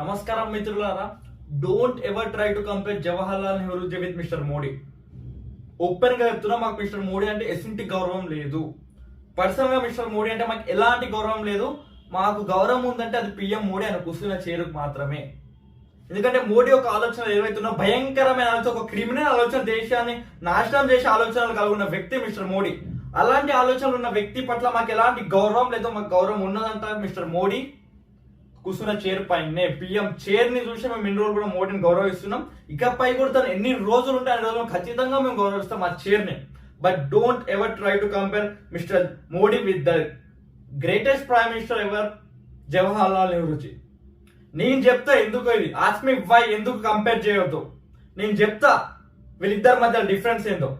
నమస్కారం మిత్రులారా. Don't ever try to compare Jawaharlal Nehru with mister Modi ఓపెన్గా చెప్తున్నా మాకు మిస్టర్ మోడీ అంటే ఎసింటి గౌరవం లేదు. పర్సనల్గా మిస్టర్ మోడీ అంటే మాకు ఎలాంటి గౌరవం లేదు. మాకు గౌరవం ఉందంటే అది పిఎం మోడీ అని కూర్చున్న చేరుకు మాత్రమే. ఎందుకంటే మోడీ ఒక ఆలోచన ఏవైతున్నా భయంకరమైన ఆలోచన ఒక క్రిమినల్ ఆలోచన దేశాన్ని నాశనం చేసే ఆలోచనలు కలిగిన వ్యక్తి మిస్టర్ మోడీ అలాంటి ఆలోచనలు ఉన్న వ్యక్తి పట్ల మాకు ఎలాంటి గౌరవం లేదో మాకు గౌరవం ఉన్నదంట మిస్టర్ మోడీ కూర్చున్న చైర్ పైనే. పిఎం చైర్ని చూసి మేము ఇన్ని రోజులు కూడా మోడీని గౌరవిస్తున్నాం. ఇకపై కూడా తను ఎన్ని రోజులు ఉంటే అన్ని రోజులు ఖచ్చితంగా మేము గౌరవిస్తాం ఆ చైర్ని. But don't ever try to compare mister Modi with the greatest prime minister ever Jawaharlal Nehruji నేను చెప్తా ఎందుకు ఇది? ఆస్మి వై ఎందుకు కంపేర్ చేయవద్దు నేను చెప్తా వీళ్ళిద్దరి మధ్య డిఫరెన్స్ ఏందో?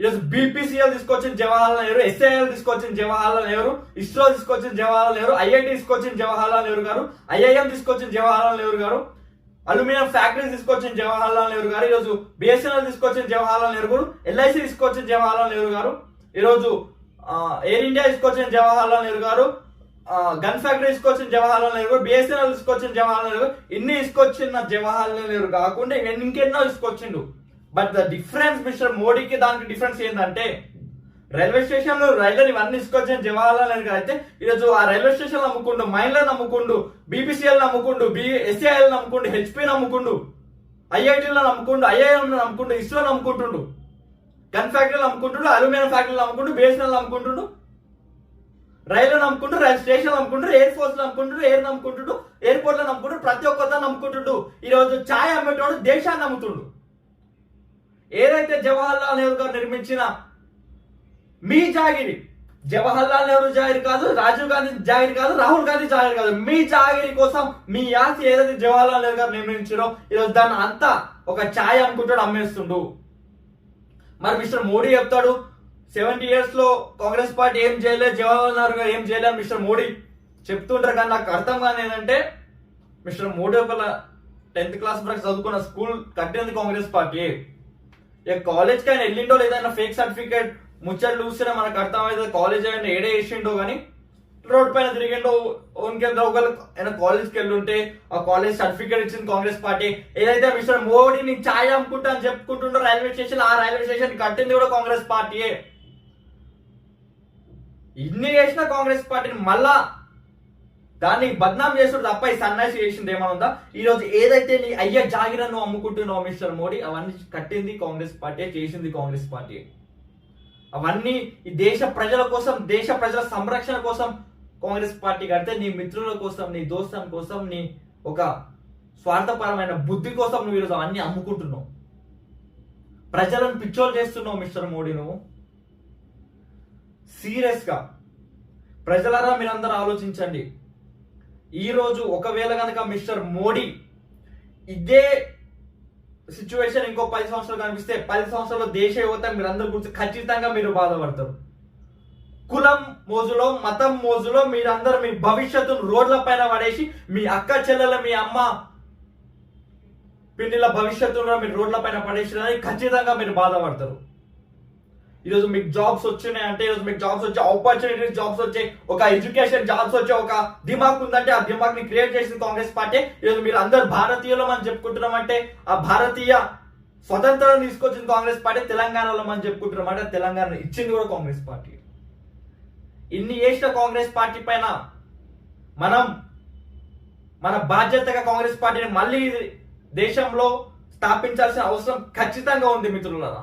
ఈరోజు బీపీసీఎల్ తీసుకొచ్చిన జవహర్లాల్ నెహ్రూ ఎస్ఐఎల్ తీసుకొచ్చిన జవహర్లాల్ నెహ్రూ ఇస్రో తీసుకొచ్చిన జవహర్లాల్ నెహ్రూ ఐఐటి తీసుకొచ్చిన జవహర్లాల్ నెహ్రూ గారు ఐఐఎం తీసుకొచ్చిన జవహర్లాల్ నెహ్రూ గారు అల్యూమినియం ఫ్యాక్టరీస్ తీసుకొచ్చిన జవహర్లాల్ నెహ్రూ గారు ఈరోజు బిఎస్ఎన్ఎల్ తీసుకొచ్చిన జవహర్లాల్ నెహ్రూ గారు ఎల్ఐసి తీసుకొచ్చిన జవహర్లాల్ నెహ్రూ గారు ఈరోజు ఎయిర్ ఇండియా తీసుకొచ్చిన జవహర్లాల్ నెహ్రూ గారు గన్ ఫ్యాక్టరీ తీసుకొచ్చిన జవహర్లాల్ నెహ్రూ బిఎస్ఎన్ఎల్ తీసుకొచ్చిన జవహర్లాల్ నెహ్రూ ఇన్ని తీసుకొచ్చిన జవహర్లాల్ నెహ్రూ కాకుండా ఇంకెన్నో తీసుకొచ్చిండు బట్ ద డిఫరెన్స్ మిస్టర్ మోడీకి దానికి డిఫరెన్స్ ఏంటంటే రైల్వే స్టేషన్లో రైల్వే ఇవన్నీ తీసుకొచ్చిన జవహర్లాల్ నెహ్రూ గారు అయితే ఈరోజు ఆ రైల్వే స్టేషన్ నమ్ముకుండు మైన్లను నమ్ముకుండు బీపీసీఎల్ నమ్ముకుండు బి ఎస్ఐఎల్ నమ్ముకుండు హెచ్పి నమ్ముకుండు ఐఐటీలో నమ్ముకుండు ఐఐఎం నమ్ముకుండు ఇస్రో నమ్ముకుంటుండు గన్ ఫ్యాక్టరీలు నమ్ముకుంటుండు అల్యూమినియం ఫ్యాక్టరీలు నమ్ముకుంటూ బిఎస్ఎన్ఎల్ నమ్ముకుంటుండు రైలు నమ్ముకుంటూ రైల్ స్టేషన్ నమ్ముకుంటూ ఎయిర్ ఫోర్స్ నమ్ముకుంటూ ఎయిర్ నమ్ముకుంటుండు ఎయిర్పోర్ట్లో ప్రతి ఒక్కరితో నమ్ముకుంటుండు. ఈరోజు ఛాయ్ అమ్మేటోడు దేశాన్ని నమ్ముతుండు. ఏదైతే జవహర్లాల్ నెహ్రూ గారు నిర్మించిన మీ జాగిరి జవహర్లాల్ నెహ్రూ జాగిరి కాదు రాజీవ్ గాంధీ జాగిరి కాదు రాహుల్ గాంధీ జాగిరి కాదు మీ జాగిరి కోసం మీ ఆస్తి ఏదైతే జవహర్లాల్ నెహ్రూ గారు నిర్మించారో ఈరోజు దాన్ని అంతా ఒక ఛాయ్ అమ్ముకుంటాడు అమ్మేస్తుండు. మరి మిస్టర్ మోడీ చెప్తాడు సెవెంటీ ఇయర్స్లో కాంగ్రెస్ పార్టీ ఏం చేయలేదు జవహర్లాల్ నెహ్రూ గారు ఏం చేయలేదు మిస్టర్ మోడీ చెప్తుంటారు కానీ నాకు అర్థం కాని ఏంటంటే మిస్టర్ మోడీ ఒక టెన్త్ క్లాస్ వరకు చదువుకున్న స్కూల్ కట్టింది కాంగ్రెస్ పార్టీ. ఇక కాలేజ్కి ఆయన వెళ్ళిండో లేదన్నా ఫేక్ సర్టిఫికేట్ ముచ్చట్లు చూసినా మనకు అర్థమైతే కాలేజ్ ఆయన ఏడే వేసిండో కానీ రోడ్ పైన తిరిగిండో ఓన్కేంద్ర ఒకవేళ ఆయన కాలేజ్కి వెళ్ళుంటే ఆ కాలేజ్ సర్టిఫికేట్ ఇచ్చింది కాంగ్రెస్ పార్టీ ఏదైతే మిస్టర్ మోడీని ఛాయ్ అమ్ముకుంటా అని చెప్పుకుంటుండో రైల్వే స్టేషన్ ఆ రైల్వే స్టేషన్ కట్టింది కూడా కాంగ్రెస్ పార్టీయే. ఇన్ని చేసిన కాంగ్రెస్ పార్టీని మళ్ళా దాన్ని బద్నాం చేసుడు తప్ప ఈ సన్నాసి చేసింది ఏమైనా ఉందా? ఈ రోజు ఏదైతే నీ అయ్య జాగిరా నువ్వు అమ్ముకుంటున్నావు మిస్టర్ మోడీ అవన్నీ కట్టింది కాంగ్రెస్ పార్టీ చేసింది కాంగ్రెస్ పార్టీ. అవన్నీ ఈ దేశ ప్రజల కోసం దేశ ప్రజల సంరక్షణ కోసం కాంగ్రెస్ పార్టీ కడితే నీ మిత్రుల కోసం నీ దోస్తం కోసం నీ ఒక స్వార్థపరమైన బుద్ధి కోసం నువ్వు ఈరోజు అవన్నీ అమ్ముకుంటున్నావు. ప్రజలను పిచ్చోలు చేస్తున్నావు మిస్టర్ మోడీ నువ్వు. సీరియస్గా. ప్రజలారా మీరందరూ ఆలోచించండి. ఈరోజు ఒకవేళ కనుక మిస్టర్ మోడీ ఇదే సిచ్యువేషన్ ఇంకో పది సంవత్సరాలు కనిపిస్తే పది సంవత్సరాలు దేశ యువత మీరందరూ గురించి ఖచ్చితంగా మీరు బాధపడతారు. కులం మోజులో మతం మోజులో మీరందరూ మీ భవిష్యత్తును రోడ్ల పైన పడేసి మీ అక్క చెల్లెల మీ అమ్మ పిన్నిల భవిష్యత్తులో మీరు రోడ్ల పైన పడేసి ఖచ్చితంగా మీరు బాధపడతారు. ఈరోజు మీకు జాబ్స్ వచ్చినాయి అంటే ఈరోజు మీకు జాబ్స్ వచ్చే ఆపర్చునిటీస్ జాబ్స్ వచ్చాయి ఒక ఎడ్యుకేషన్ జాబ్స్ వచ్చే ఒక దిమాగ్ ఉందంటే ఆ దిమాగ్ని క్రియేట్ చేసిన కాంగ్రెస్ పార్టీ. ఈరోజు మీరు అందరు భారతీయులు మనం చెప్పుకుంటున్నాం అంటే ఆ భారతీయ స్వతంత్రం తీసుకొచ్చిన కాంగ్రెస్ పార్టీ తెలంగాణలో మనం చెప్పుకుంటున్నాం అంటే తెలంగాణ ఇచ్చింది కూడా కాంగ్రెస్ పార్టీ. ఇన్ని చేసిన కాంగ్రెస్ పార్టీ పైన మనం మన బాధ్యతగా కాంగ్రెస్ పార్టీని మళ్ళీ దేశంలో స్థాపించాల్సిన అవసరం ఖచ్చితంగా ఉంది మిత్రులరా.